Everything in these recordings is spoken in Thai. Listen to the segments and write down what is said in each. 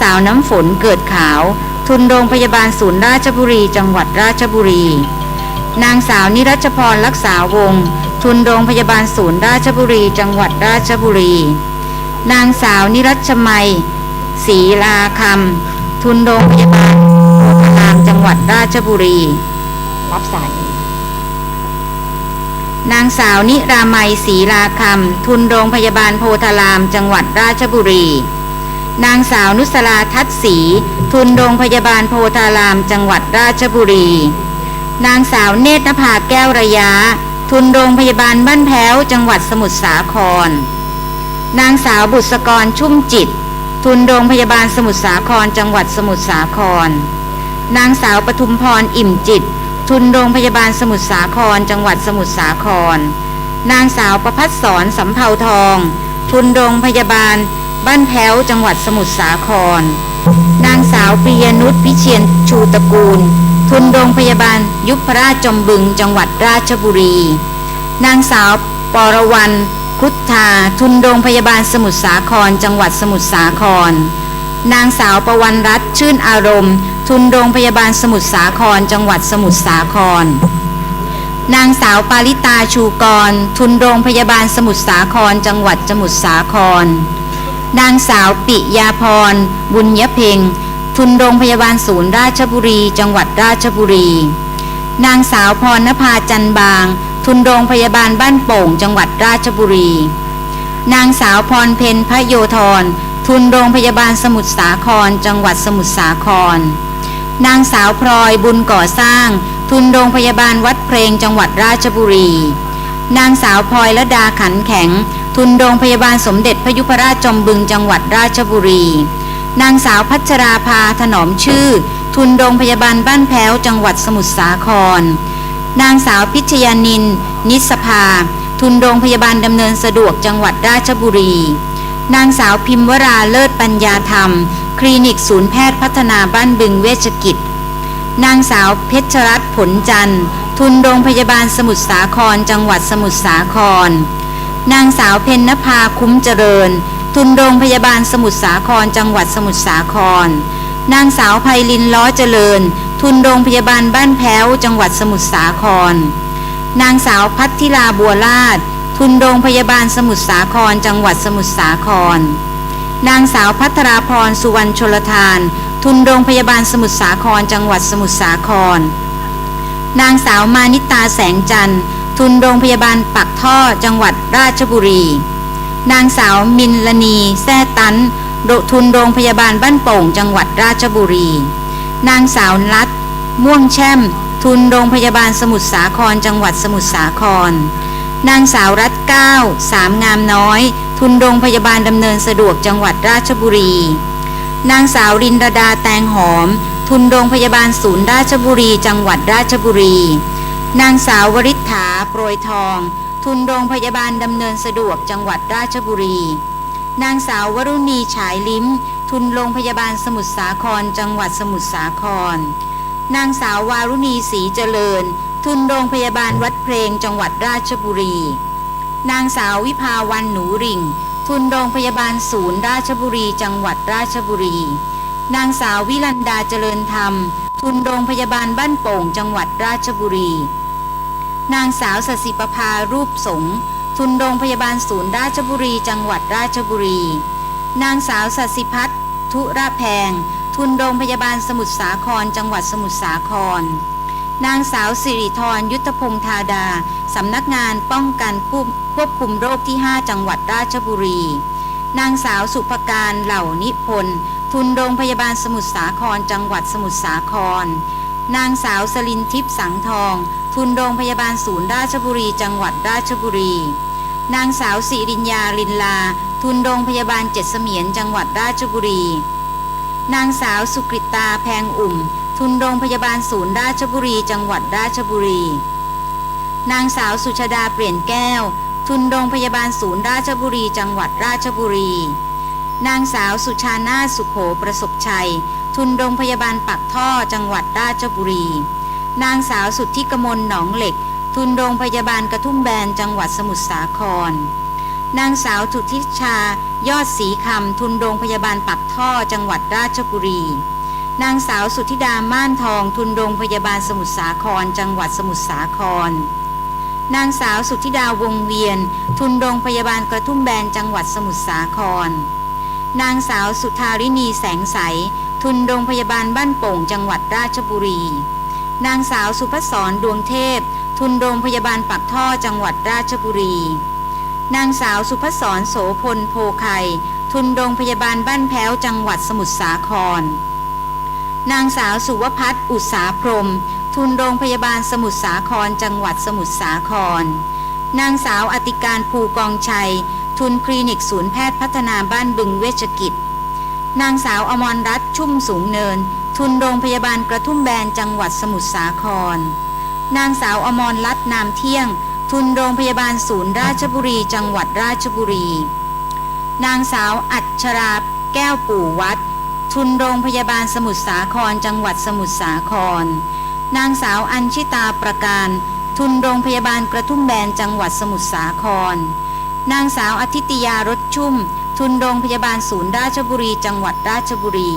สาวน้ำฝนเกิดขาว ทุนโรงพยาบาลศูนย์ราชบุรี จังหวัดราชบุรี นางสาวนิรัชพรรักษาวงศ์ทุนโรงพยาบาลศูนย์ราชบุรี จังหวัดราชบุรี นางสาวนิรัชมัยศรีลาคำทุนโรงพยาบาลโพธารามจังหวัดราชบุรีรับสายนางสาวนิรามัยศรีลาคำทุนโรงพยาบาลโพธาราม จังหวัดราชบุรี นางสาวนุสลาทัศน์ศรีทุนโรงพยาบาลโพธาราม จังหวัดราชบุรี นางสาวเนตรภาแก้วระยะ ทุนโรงพยาบาลบ้านแพ้ว จังหวัดสมุทรสาคร นางสาวบุษกรชุ่มจิต ทุนโรงพยาบาลสมุทรสาคร จังหวัดสมุทรสาคร นางสาวปทุมพรอิ่มจิต ทุนโรงพยาบาลสมุทรสาคร จังหวัดสมุทรสาคร นางสาวประพัฒสอนสำเภาทอง ทุนโรงพยาบาล บ้านแพ้วจังหวัดสมุทรสาคร นางสาวปิยนุชวิเชียนชูตระกูล ทุนโรงพยาบาลยุพราชจอมบึงจังหวัดราชบุรี นางสาวปรวรรณครุฑธาทุนโรงพยาบาลสมุทรสาคร จังหวัดสมุทรสาคร นางสาวประวันรัตน์ชื่นอารมณ์ ทุนโรงพยาบาลสมุทรสาคร จังหวัดสมุทรสาคร นางสาวปาริตาชูกร ทุนโรงพยาบาลสมุทรสาคร จังหวัดสมุทรสาคร นางสาวปิยาพร บุญยเพ็ง ทุนโรงพยาบาลศูนย์ราชบุรี จังหวัดราชบุรี นางสาวพรณภาจันบาง ทุนโรงพยาบาลบ้านโป่ง จังหวัดราชบุรี นางสาวพรเพนพระโยธร ทุนโรงพยาบาลสมุทรสาคร จังหวัดสมุทรสาคร นางสาวพลอยบุญก่อสร้าง ทุนโรงพยาบาลวัดเพลง จังหวัดราชบุรี นางสาวพลอยละดาขันแข็ง ทุนโรงพยาบาลสมเด็จพยุพราชจอมบึงจังหวัดราชบุรี นางสาวพัชราภาถนอมชื่อ ทุนโรงพยาบาลบ้านแพ้วจังหวัดสมุทรสาคร นางสาวพิชยานิน นิสภา ทุนโรงพยาบาลดำเนินสะดวกจังหวัดราชบุรี นางสาวพิมวราเลิศปัญญาธรรม คลินิกศูนย์แพทย์พัฒนาบ้านบึงเวชกิจ นางสาวเพชรรัตน์ผลจันทร์ทุนโรงพยาบาลสมุทรสาครจังหวัดสมุทรสาคร นางสาวเพญนภาคุ้มเจริญ ทุนโรงพยาบาลสมุทรสาครจังหวัดสมุทรสาคร นางสาวไพลินล้อเจริญ ทุนโรงพยาบาลบ้านแพ้ว จังหวัดสมุทรสาคร นางสาวพัทธิลาบัวลาดทุนโรงพยาบาลสมุทรสาคร จังหวัดสมุทรสาคร นางสาวพัทราพรสุวรรณชลทาน ทุนโรงพยาบาลสมุทรสาคร จังหวัดสมุทรสาคร นางสาวมานิตาแสงจันทร์ ทุนโรงพยาบาลปักท่อจังหวัดราชบุรี นางสาวมินลนีแซ่ตันทุนโรงพยาบาลบ้านโป่ง จังหวัดราชบุรี นางสาวรัตม่วงแช่ม ทุนโรงพยาบาลสมุทรสาครจังหวัดสมุทรสาคร นางสาวรัตเก้าสามงามน้อย ทุนโรงพยาบาลดำเนินสะดวกจังหวัดราชบุรี นางสาวรินรดาแตงหอม ทุนโรงพยาบาลศูนย์ราชบุรี จังหวัดราชบุรี นางสาววริษฐาโปรยทอง ทุนโรงพยาบาลดำเนินสะดวกจังหวัดราชบุรี นางสาววรุณีฉายลิ้ม ทุนโรงพยาบาลสมุทรสาครจังหวัดสมุทรสาคร นางสาววารุณีศรีเจริญ ทุนโรงพยาบาลวัดเพลงจังหวัดราชบุรี นางสาววิภาวันหนูริงทุนโรงพยาบาลศูนย์ราชบุรีจังหวัดราชบุรี นางสาววิลันดาเจริญธรรม ทุนโรงพยาบาลบ้านโป่งจังหวัดราชบุรี นางสาวสสิประภารูปสงทุนโรงพยาบาลศูนย์ราชบุรีจังหวัดราชบุรี นางสาวสสิพัฒทุระแพง ทุนโรงพยาบาลสมุทรสาครจังหวัดสมุทรสาคร นางสาวสิริธรยุทธพงษ์ธาดา สำนักงานป้องกันควบควบคุมโรคที่ 5 จังหวัดราชบุรี นางสาวสุภการเหล่านิพนธ์ทุนโรงพยาบาลสมุทรสาครจังหวัดสมุทรสาคร นางสาวสลินทิพย์สังทอง ทุนโรงพยาบาลศูนย์ราชบุรีจังหวัดราชบุรี นางสาวสิริญญาลินลา ทุนโรงพยาบาลเจ็ดเสมียนจังหวัดราชบุรี นางสาวสุกริตาแพงอุ่ม ทุนโรงพยาบาลศูนย์ราชบุรีจังหวัดราชบุรี นางสาวสุชดาเปลี่ยนแก้ว ทุนโรงพยาบาลศูนย์ราชบุรีจังหวัดราชบุรี นางสาวสุชานาสุขโขประสบชัย ทุนโรงพยาบาลปักท่อจังหวัดราชบุรี นางสาวสุทธิกมลหนองเหล็ก ทุนโรงพยาบาลกระทุ่มแบนจังหวัดสมุทรสาคร นางสาวทุติชายอดศรีคำทุนโรงพยาบาลปักท่อจังหวัดราชบุรี นางสาวสุธิดาม่านทอง ทุนโรงพยาบาลสมุทรสาคร จังหวัดสมุทรสาคร นางสาวสุธิดาวงเวียน ทุนโรงพยาบาลกระทุ่มแบนจังหวัดสมุทรสาคร นางสาวสุธารินีแสงใส ทุนโรงพยาบาลบ้านโป่งจังหวัดราชบุรี นางสาวสุพศรดวงเทพ ทุนโรงพยาบาลปักท่อจังหวัดราชบุรี นางสาวสุพศรโสพลโพไข่ทุนโรงพยาบาลบ้านแพ้วจังหวัดสมุทรสาคร นางสาวสุวพัฒน์อุตสาพรหมทุนโรงพยาบาลสมุทรสาครจังหวัดสมุทรสาคร นางสาวอติการภูกองชัย ทุนคลินิกศูนย์แพทย์พัฒนาบ้านบึงเวชกิจ นางสาวอมรรัตน์ชุ่มสูงเนิน ทุนโรงพยาบาลกระทุ่มแบนจังหวัดสมุทรสาคร นางสาวอมรรัตน์นามเที่ยง ทุนโรงพยาบาลศูนย์ราชบุรี จังหวัดราชบุรี นางสาวอัชราแก้วปู่วัด ทุนโรงพยาบาลสมุทรสาครจังหวัดสมุทรสาคร นางสาวอัญชิตาประการ ทุนโรงพยาบาลกระทุ่มแบนจังหวัดสมุทรสาคร นางสาวอธิตยารถชุ่ม ทุนโรงพยาบาลศูนย์ราชบุรี จังหวัดราชบุรี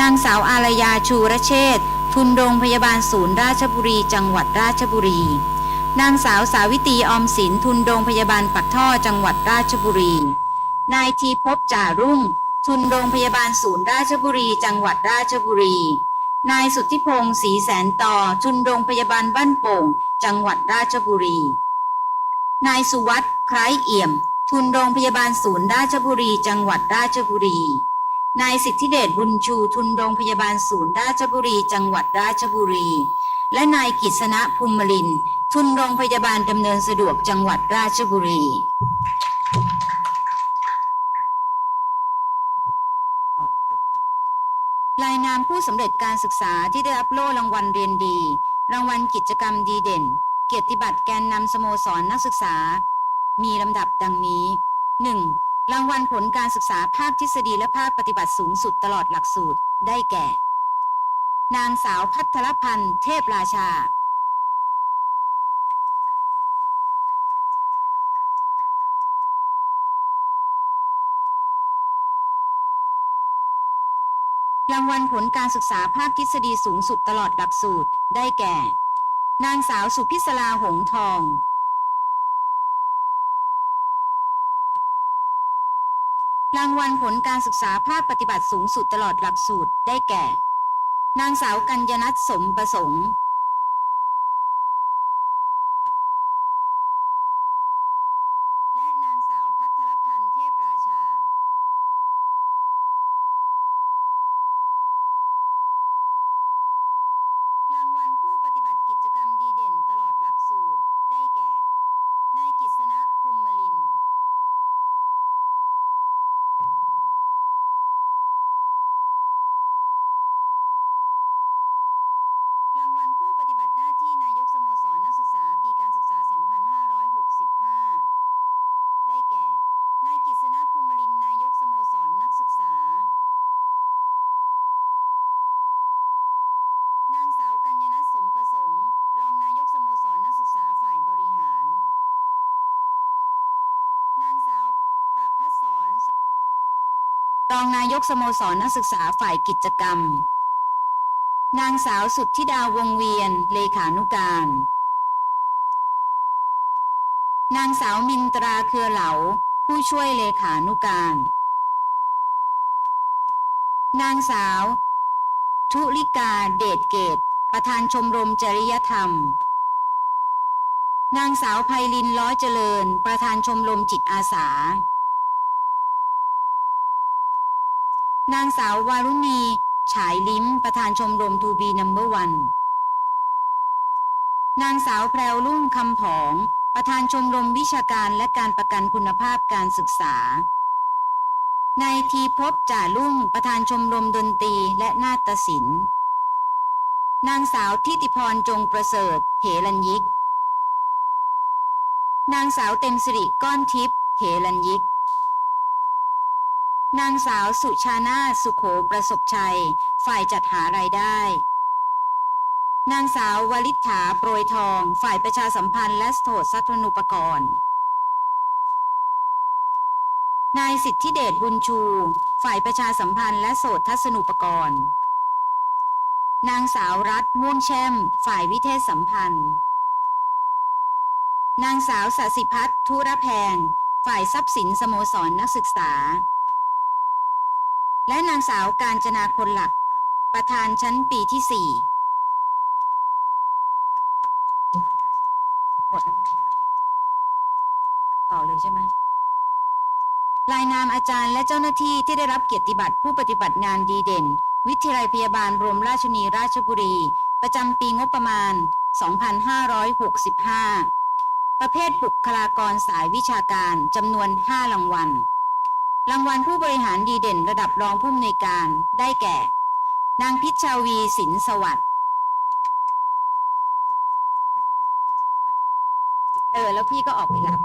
นางสาวอารยาชูระเชษฐ์ทุนโรงพยาบาลศูนย์ราชบุรี จังหวัดราชบุรี นางสาวสาวิตีออมสินทุนโรงพยาบาลปักท่อจังหวัดราชบุรี นายทีพบจ่ารุ่ง ทุนโรงพยาบาลศูนย์ราชบุรี จังหวัดราชบุรี นายสุทธิพงศ์ศรีแสนต่อ ทุนโรงพยาบาลบ้านโป่ง จังหวัดราชบุรี นายสุวัสด์คล้ายเอี่ยม ทุนโรงพยาบาลศูนย์ราชบุรี จังหวัดราชบุรี นายสิทธิเดชบุญชูทุนโรงพยาบาลศูนย์ราชบุรี จังหวัดราชบุรี และนายกิษณะภูมิลิน ทุนโรงพยาบาลดำเนินสะดวกจังหวัดราชบุรีรายนามผู้สำเร็จการศึกษาที่ได้รับโล่รางวัลเรียนดี รางวัลกิจกรรมดีเด่น เกียรติบัตรแกนนำสโมสรนักศึกษา มีลำดับดังนี้ 1. รางวัลผลการศึกษาภาคทฤษฎีและภาคปฏิบัติสูงสุดตลอดหลักสูตรได้แก่ นางสาวพัทรพันธ์เทพราชา รางวัลผลการศึกษาภาคทฤษฎีสูงสุดตลอดหลักสูตรได้แก่ นางสาวสุพิศลาหงทอง รางวัลผลการศึกษาภาคปฏิบัติสูงสุดตลอดหลักสูตรได้แก่ นางสาวกัญญนัทสมประสงค์ และนางสาวพัทรพันธ์เทพราชา รางวัลผู้ปฏิบัติกิจกรรมดีเด่นตลอดหลักสูตร ได้แก่ นายกิษณะภูมิลินทร์รางวัลผู้ปฏิบัติหน้าที่นายกสโมสรนักศึกษาปีการศึกษา 2565 ได้แก่ นายกิษณะภูมิลินทร์นายกสโมสรนักศึกษา นางสาวกัญญนัทสมประสงค์ รองนายกสโมสรนักศึกษาฝ่ายบริหาร นางสาวประพัฒสอนรองนายกสโมสรนักศึกษาฝ่ายกิจกรรม นางสาวสุดทธิดาวงเวียน เลขานุการ นางสาวมินตราเครือเหลา ผู้ช่วยเลขานุการ นางสาว ทุลิกาเดชเกต ประธานชมรมจริยธรรม นางสาวไพลินล้อเจริญ ประธานชมรมจิตอาสา นางสาววารุณี ฉายลิ้ม ประธานชมรมทูบีนัมเบอร์วัน นางสาวแพรวลุ่งคำผอง ประธานชมรมวิชาการและการประกันคุณภาพการศึกษา นายทีพบจ่าลุ่ง ประธานชมรมดนตรีและนาฏศิลป์ นางสาวทิติพรจงประเสริฐเหรัญยิก นางสาวเต็มสิริก้อนทิพย์เหรัญยิก นางสาวสุชานาสุโขประสบชัย ฝ่ายจัดหารายได้ นางสาววลิษฐาโปรยทอง ฝ่ายประชาสัมพันธ์และโสตสัตนุปกรณ์ นายสิทธิเดชบุญชู ฝ่ายประชาสัมพันธ์และโสตทัศนุปกรณ์ นางสาวรัฐม่วงแช่ม ฝ่ายวิเทศสัมพันธ์ นางสาวสสิพัฒน์ธุระแพง ฝ่ายทรัพย์สินสโมสรนนักศึกษา และนางสาวการจนาคนหลัก ประธานชั้นปีที่สี่หมดต่อเลยใช่ไหมรายนามอาจารย์และเจ้าหน้าที่ที่ได้รับเกียรติบัตรผู้ปฏิบัติงานดีเด่น วิทยาลัยพยาบาลบรมราชชนีราชบุรี ประจำปีงบประมาณ 2565 ประเภทบุคลากรสายวิชาการจำนวน 5 รางวัล รางวัลผู้บริหารดีเด่นระดับรองผู้อำนวยการได้แก่ นางพิชชาวีสินสวัสดิ์เออ แล้วพี่ก็ออกไปรับ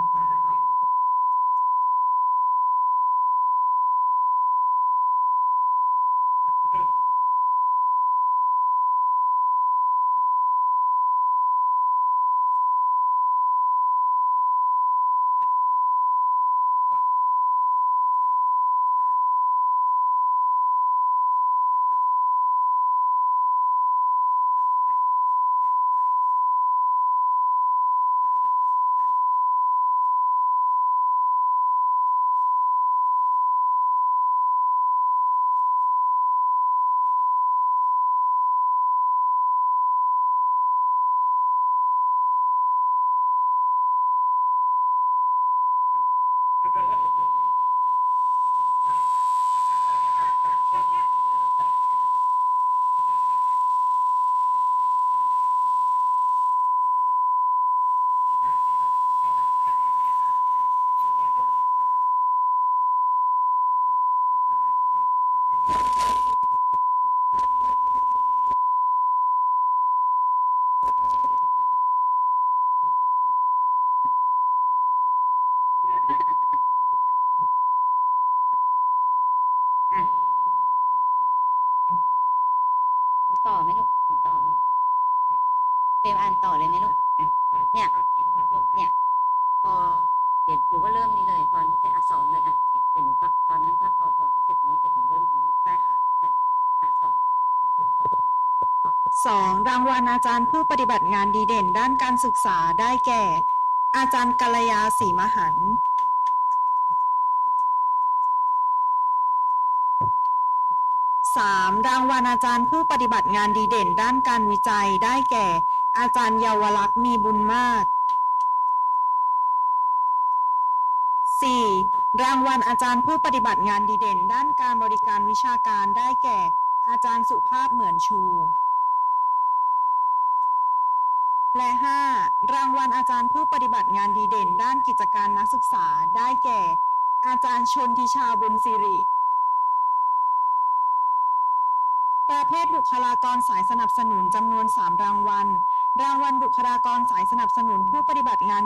2. รางวัลอาจารย์ผู้ปฏิบัติงานดีเด่นด้านการศึกษาได้แก่ อาจารย์กัลยาศรีมหันต์สามรางวัลอาจารย์ผู้ปฏิบัติงานดีเด่นด้านการวิจัยได้แก่ อาจารย์เยาวรักษ์มีบุญมาก 4. รางวัลอาจารย์ผู้ปฏิบัติงานดีเด่น ด้านการบริการวิชาการได้แก่ อาจารย์สุภาพเหมือนชู และ 5. รางวัลอาจารย์ผู้ปฏิบัติงานดีเด่น ด้านกิจการนักศึกษาได้แก่ อาจารย์ชนทิชาบุญสิริ ประเภทบุคลากรสายสนับสนุนจำนวน 3 รางวัล รางวัลบุคลากรสายสนับสนุนผู้ปฏิบัติงาน